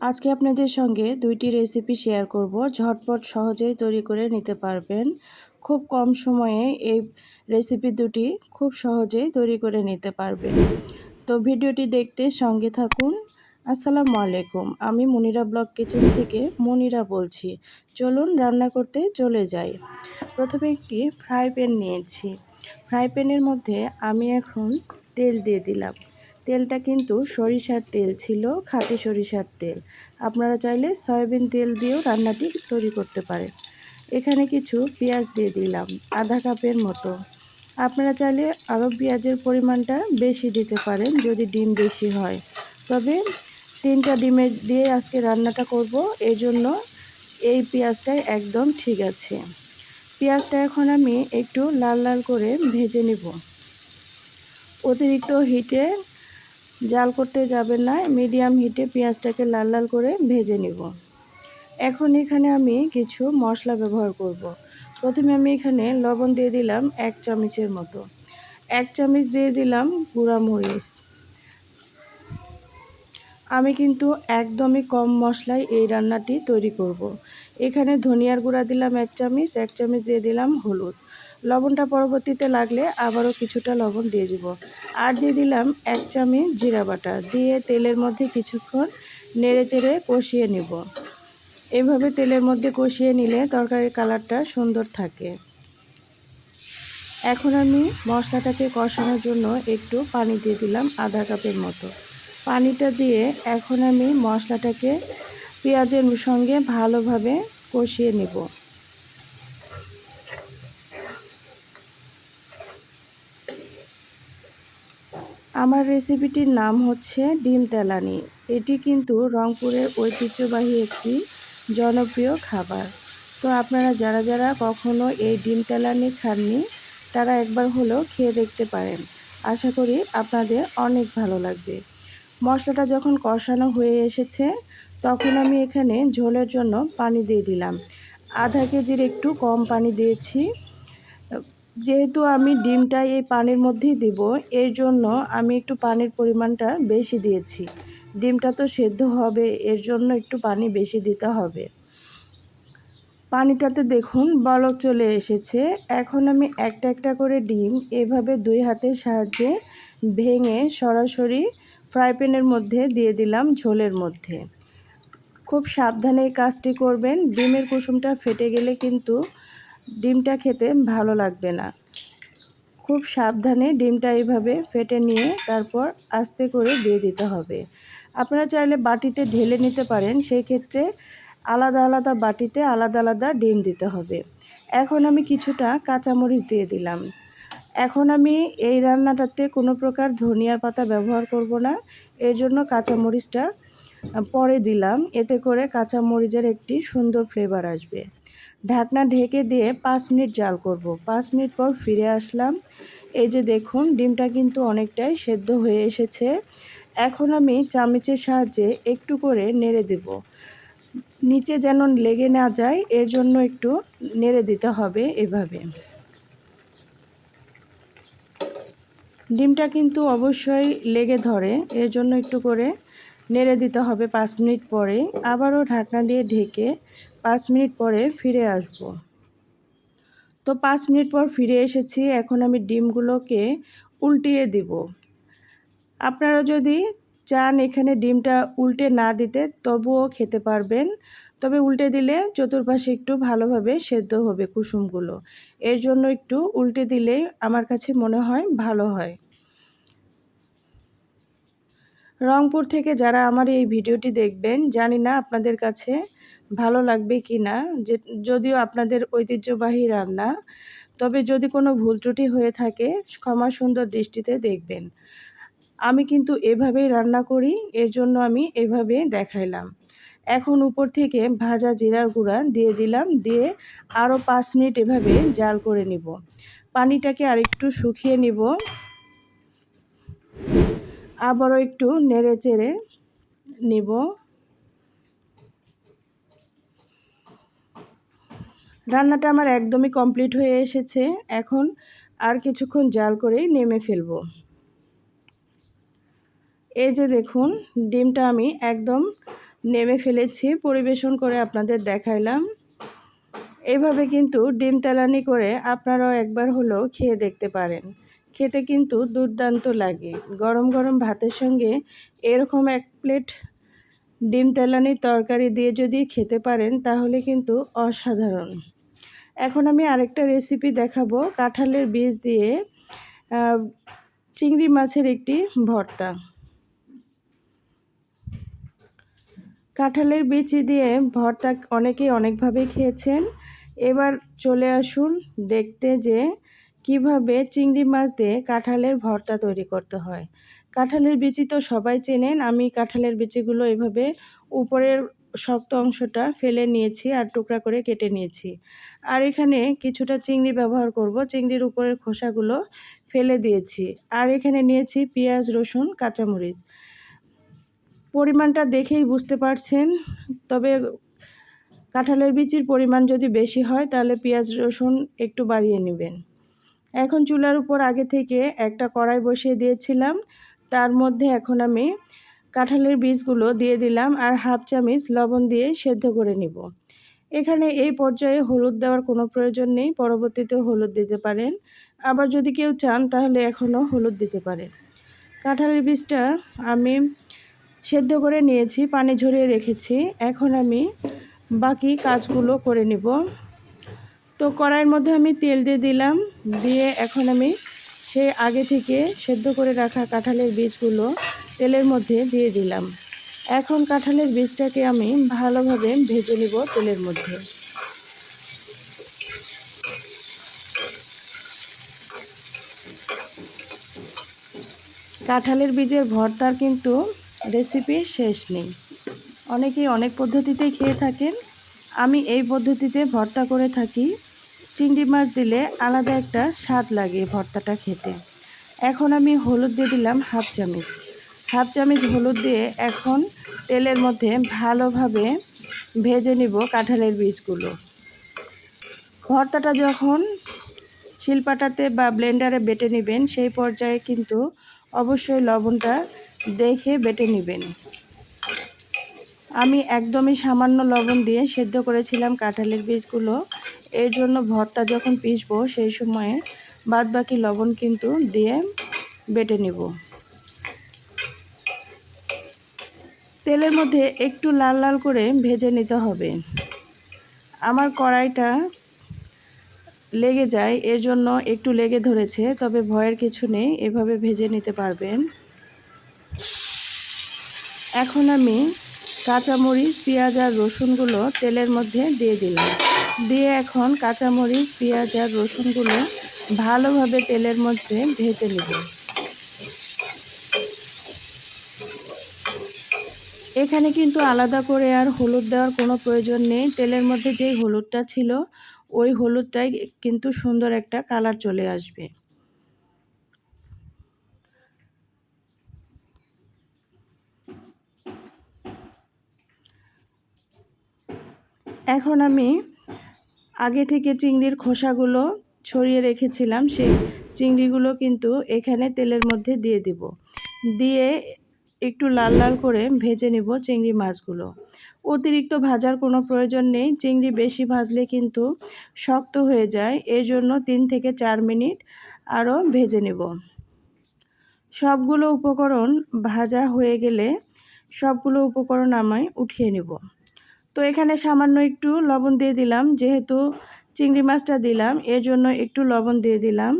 আজকে আপনাদের সঙ্গে দুইটি রেসিপি শেয়ার করব। ঝটপট সহজেই তৈরি করে নিতে পারবেন। খুব কম সময়ে এই রেসিপি দুটি খুব সহজেই তৈরি করে নিতে পারবেন। তো ভিডিওটি দেখতে সঙ্গে থাকুন। আসসালামু আলাইকুম, আমি মনিরা ব্লগ কিচেন থেকে মনিরা বলছি। চলুন রান্না করতে চলে যাই। প্রথমে একটি ফ্রাই প্যান নিয়েছি। ফ্রাই প্যানের মধ্যে আমি এখন তেল দিয়ে দিলাম। তেলটা কিন্তু সরিষার তেল ছিল, খাঁটি সরিষার তেল। আপনারা চাইলে সয়াবিন তেল দিয়েও রান্নাটি তৈরি করতে পারেন। এখানে কিছু পেঁয়াজ দিয়ে দিলাম, আধা কাপের মতো। আপনারা চাইলে আরও পেঁয়াজের পরিমাণটা বেশি দিতে পারেন, যদি ডিম বেশি হয়। তবে তিনটা ডিমের দিয়ে আজকে রান্নাটা করব এই জন্য এই পেঁয়াজটাই একদম ঠিক আছে। পেঁয়াজটা এখন আমি একটু লাল লাল করে ভেজে নেব। অতিরিক্ত হিটে জাল করতে যাবেন না মিডিয়াম হিটে পেঁয়াজটাকে লাল লাল করে ভেজে নিব এখন এখানে আমি কিছু মশলা ব্যবহার করব। প্রথমে আমি এখানে লবণ দিয়ে দিলাম এক চামচের মতো এক চামচ দিয়ে দিলাম গুঁড়া মরিচ আমি কিন্তু একদমই কম মশলায় এই রান্নাটি তৈরি করব। এখানে ধনিয়ার গুঁড়া দিলাম এক চামচ এক চামচ দিয়ে দিলাম হলুদ লবণটা পরবর্তীতে লাগলে আবারও কিছুটা লবণ দিয়ে দিব। আর দিয়ে দিলাম এক চামচ জিরা বাটা। দিয়ে তেলের মধ্যে কিছুক্ষণ নেড়ে চেড়ে কষিয়ে নিব। এভাবে তেলের মধ্যে কষিয়ে নিলে তরকারির কালারটা সুন্দর থাকে। এখন আমি মশলাটাকে কষানোর জন্য একটু পানি দিয়ে দিলাম আধা কাপের মতো। পানিটা দিয়ে এখন আমি মশলাটাকে পেঁয়াজের সঙ্গে ভালোভাবে কষিয়ে নেব। আমার রেসিপিটির নাম হচ্ছে ডিম তেলানি। এটি কিন্তু রংপুরের ঐতিহ্যবাহী একটি জনপ্রিয় খাবার। তো আপনারা যারা যারা কখনো এই ডিম তেলানি খাননি, তারা একবার হলেও খেয়ে দেখতে পারেন। আশা করি আপনাদের অনেক ভালো লাগবে। মশলাটা যখন কষানো হয়ে এসেছে, তখন আমি এখানে ঝোলের জন্য পানি দিয়ে দিলাম। আধা কেজির একটু কম পানি দিয়েছি। যেহেতু আমি ডিমটা এই পানির মধ্যেই দিব, এর জন্য আমি একটু পানির পরিমাণটা বেশি দিয়েছি। ডিমটা তো সেদ্ধ হবে, এর জন্য একটু পানি বেশি দিতে হবে। পানিটাতে দেখুন বলক চলে এসেছে। এখন আমি একটা একটা করে ডিম এভাবে দুই হাতের সাহায্যে ভেঙে সরাসরি ফ্রাই প্যানের মধ্যে দিয়ে দিলাম ঝোলের মধ্যে। খুব সাবধানে কাজটি করবেন। ডিমের কুসুমটা ফেটে গেলে কিন্তু ডিমটা খেতে ভালো লাগবে না। খুব সাবধানে ডিমটা এইভাবে ফেটে নিয়ে তারপর আস্তে করে দিয়ে দিতে হবে। আপনারা চাইলে বাটিতে ঢেলে নিতে পারেন, সেই ক্ষেত্রে আলাদা আলাদা বাটিতে আলাদা আলাদা ডিম দিতে হবে। এখন আমি কিছুটা কাঁচামরিচ দিয়ে দিলাম। এখন আমি এই রান্নাটাতে কোনো প্রকার ধনিয়ার পাতা ব্যবহার করব না। এর জন্য কাঁচামরিচটা পরে দিলাম। এতে করে কাঁচামরিচের একটি সুন্দর ফ্লেভার আসবে। ঢাকনা ঢেকে দিয়ে পাঁচ মিনিট জাল করব। পাঁচ মিনিট পর ফিরে আসলাম। এই যে দেখুন, ডিমটা কিন্তু অনেকটাই সেদ্ধ হয়ে এসেছে। এখন আমি চামচের সাহায্যে একটু করে নেড়ে দেব। নিচে যেন লেগে না যায়, এর জন্য একটু নেড়ে দিতে হবে এভাবে। ডিমটা কিন্তু অবশ্যই লেগে ধরে, এর জন্য একটু করে নেড়ে দিতে হবে পাঁচ মিনিট পরে। আবারও ঢাকনা দিয়ে ঢেকে পাঁচ মিনিট পরে ফিরে আসব। তো পাঁচ মিনিট পর ফিরে এসেছি, এখন আমি ডিমগুলোকে উল্টিয়ে দিব। আপনারা যদি চান এখানে ডিমটা উল্টে না দিতে, তবুও খেতে পারবেন। তবে উল্টে দিলে চতুর্পাশে একটু ভালোভাবে সেদ্ধ হবে কুসুমগুলো। এর জন্য একটু উল্টে দিলে আমার কাছে মনে হয় ভালো হয়। রংপুর থেকে যারা আমার এই ভিডিওটি দেখবেন, জানি না আপনাদের কাছে ভালো লাগবে কি না, যে যদিও আপনাদের ঐতিহ্যবাহী রান্না, তবে যদি কোনো ভুল ত্রুটি হয়ে থাকে, ক্ষমা সুন্দর দৃষ্টিতে দেখবেন। আমি কিন্তু এভাবেই রান্না করি, এর জন্য আমি এভাবে দেখাইলাম। এখন উপর থেকে ভাজা জিরার গুঁড়া দিয়ে দিলাম, দিয়ে আরও পাঁচ মিনিট এভাবে জাল করে নিব। পানিটাকে আরেকটু শুকিয়ে নিব। আবারও একটু নেড়ে চেড়ে নিব। রান্নাটা আমার একদমই কমপ্লিট হয়ে এসেছে। এখন আর কিছুক্ষণ জাল করেই নেমে ফেলব। এই যে দেখুন, ডিমটা আমি একদম নেমে ফেলেছি, পরিবেশন করে আপনাদের দেখাইলাম। এভাবে কিন্তু ডিম তেলানি করে আপনারাও একবার হলেও খেয়ে দেখতে পারেন। খেতে কিন্তু দুর্দান্ত লাগে। গরম গরম ভাতের সঙ্গে এরকম এক প্লেট ডিম তেলানির তরকারি দিয়ে যদি খেতে পারেন, তাহলে কিন্তু অসাধারণ। এখন আমি আরেকটা রেসিপি দেখাবো। কাঁঠালের বীজ দিয়ে চিংড়ি মাছের একটি ভর্তা। কাঁঠালের বিচি দিয়ে ভর্তা অনেকেই অনেকভাবে খেয়েছেন। এবার চলে আসুন দেখতে যে কীভাবে চিংড়ি মাছ দিয়ে কাঁঠালের ভর্তা তৈরি করতে হয়? কাঁঠালের বিচি তো সবাই চেনেন। আমি কাঁঠালের বিচিগুলো এভাবে উপরের শক্ত অংশটা ফেলে নিয়েছি আর টুকরা করে কেটে নিয়েছি। আর এখানে কিছুটা চিংড়ি ব্যবহার করব। চিংড়ির উপরের খোসাগুলো ফেলে দিয়েছি। আর এখানে নিয়েছি পেঁয়াজ, রসুন, কাঁচামরিচ। পরিমাণটা দেখেই বুঝতে পারছেন। তবে কাঁঠালের বিচির পরিমাণ যদি বেশি হয়, তাহলে পেঁয়াজ, রসুন একটু বাড়িয়ে নেবেন। এখন চুলার উপর আগে থেকে একটা কড়াই বসিয়ে দিয়েছিলাম। তার মধ্যে এখন আমি কাঁঠালের বীজগুলো দিয়ে দিলাম আর হাফ চামচ লবণ দিয়ে সেদ্ধ করে নিব। এখানে এই পর্যায়ে হলুদ দেওয়ার কোনো প্রয়োজন নেই, পরবর্তীতে হলুদ দিতে পারেন। আবার যদি কেউ চান তাহলে এখনও হলুদ দিতে পারেন। কাঁঠালের বীজটা আমি সেদ্ধ করে নিয়েছি, পানি ঝরিয়ে রেখেছি। এখন আমি বাকি কাজগুলো করে নিব। তো কড়াইয়ের মধ্যে আমি তেল দিয়ে দিলাম। দিয়ে এখন আমি সে আগে থেকে সেদ্ধ করে রাখা কাঁঠালের বীজগুলো তেলের মধ্যে দিয়ে দিলাম। এখন কাঁঠালের বীজটাকে আমি ভালোভাবে ভেজে নিব তেলের মধ্যে। কাঁঠালের বীজের ভর্তার কিন্তু রেসিপি শেষ নেই। অনেকেই অনেক পদ্ধতিতেই খেয়ে থাকেন। আমি এই পদ্ধতিতে ভর্তা করে থাকি। চিংড়ি মাছ দিলে আলাদা একটা স্বাদ লাগে ভর্তাটা খেতে। এখন আমি হলুদ দিয়ে দিলাম হাফ চামচ। হাফ চামচ হলুদ দিয়ে এখন তেলের মধ্যে ভালোভাবে ভেজে নিব কাঁঠালের বীজগুলো। ভর্তাটা যখন শিলপাটাতে বা ব্লেন্ডারে বেটে নেবেন, সেই পর্যায়ে কিন্তু অবশ্যই লবণটা দেখে বেটে নেবেন। আমি একদমই সামান্য লবণ দিয়ে সেদ্ধ করেছিলাম কাঁঠালের বীজগুলো। এর জন্য ভর্তা যখন পিসবো সেই সময়ে বাদ বাকি লবণ কিন্তু দিয়ে বেটে নেব। তেলের মধ্যে একটু লাল লাল করে ভেজে নিতে হবে। আমার কড়াইটা লেগে যায়, এর জন্য একটু লেগে ধরেছে, তবে ভয়ের কিছু নেই, এভাবে ভেজে নিতে পারবেন। এখন আমি কাঁচামরিচ, পেঁয়াজ আর রসুনগুলো তেলের মধ্যে দিয়ে দিলাম। দিয়ে এখন কাঁচামরিচ, পেঁয়াজ আর রসুনগুলো ভালোভাবে তেলের মধ্যে ভেজে নেব। এখানে কিন্তু আলাদা করে আর হলুদ দেওয়ার কোনো প্রয়োজন নেই। তেলের মধ্যে যেই হলুদটা ছিল, ওই হলুদটাই কিন্তু সুন্দর একটা কালার চলে আসবে। এখন আমি আগে থেকে চিংড়ির খোসাগুলো ছড়িয়ে রেখেছিলাম, সেই চিংড়িগুলো কিন্তু এখানে তেলের মধ্যে দিয়ে দিব। দিয়ে একটু লাল লাল করে ভেজে নিব চিংড়ি মাছগুলো। অতিরিক্ত ভাজার কোনো প্রয়োজন নেই, চিংড়ি বেশি ভাজলে কিন্তু শক্ত হয়ে যায়, এর জন্য তিন থেকে চার মিনিট আরও ভেজে নেব। সবগুলো উপকরণ ভাজা হয়ে গেলে সবগুলো উপকরণ আমায় উঠিয়ে নেব। তো এখানে সামান্য একটু লবণ দিয়ে দিলাম, যেহেতু চিংড়ি মাছটা দিলাম, এর জন্য একটু লবণ দিয়ে দিলাম।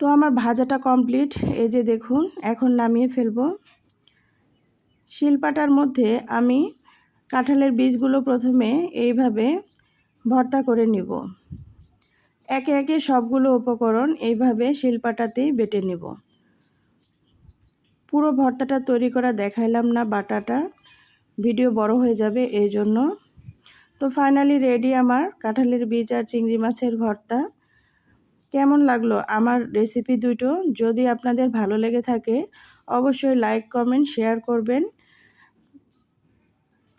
তো আমার ভাজাটা কমপ্লিট, এই যে দেখুন, এখন নামিয়ে ফেলব। শিলপাটার মধ্যে আমি কাঁঠালের বীজগুলো প্রথমে এইভাবে ভর্তা করে নিব। একে একে সবগুলো উপকরণ এইভাবে শিলপাটাতেই বেটে নেব। পুরো ভর্তাটা তৈরি করা দেখাইলাম না বাটাটা। ভিডিও বড় হয়ে যাবে এই জন্য তো ফাইনালি রেডি আমার কাঁঠালের বীজ আর চিংড়ি মাছের ভর্তা। কেমন লাগল আমার রেসিপি দুটো? যদি আপনাদের ভালো লেগে থাকে, অবশ্যই লাইক কমেন্ট শেয়ার করবেন।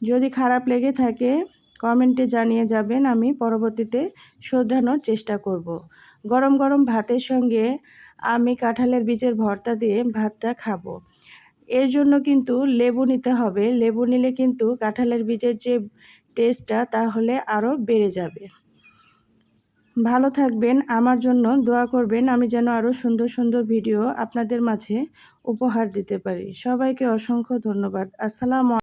যদি খারাপ লেগে থাকে কমেন্টে জানিয়ে যাবেন, আমি পরবর্তীতে শোধরানোর চেষ্টা করব। গরম গরম ভাতের সঙ্গে আমি কাঁঠালের বীজের ভর্তা দিয়ে ভাতটা খাব। এর জন্য কিন্তু লেবু নিতে হবে। লেবু নিলে কিন্তু কাঁঠালের বীজের যে টেস্টটা তাহলে আরও বেড়ে যাবে। ভালো থাকবেন। আমার জন্য দোয়া করবেন। আমি যেন আরও সুন্দর সুন্দর ভিডিও আপনাদের মাঝে উপহার দিতে পারি। সবাইকে অসংখ্য ধন্যবাদ। আসসালাম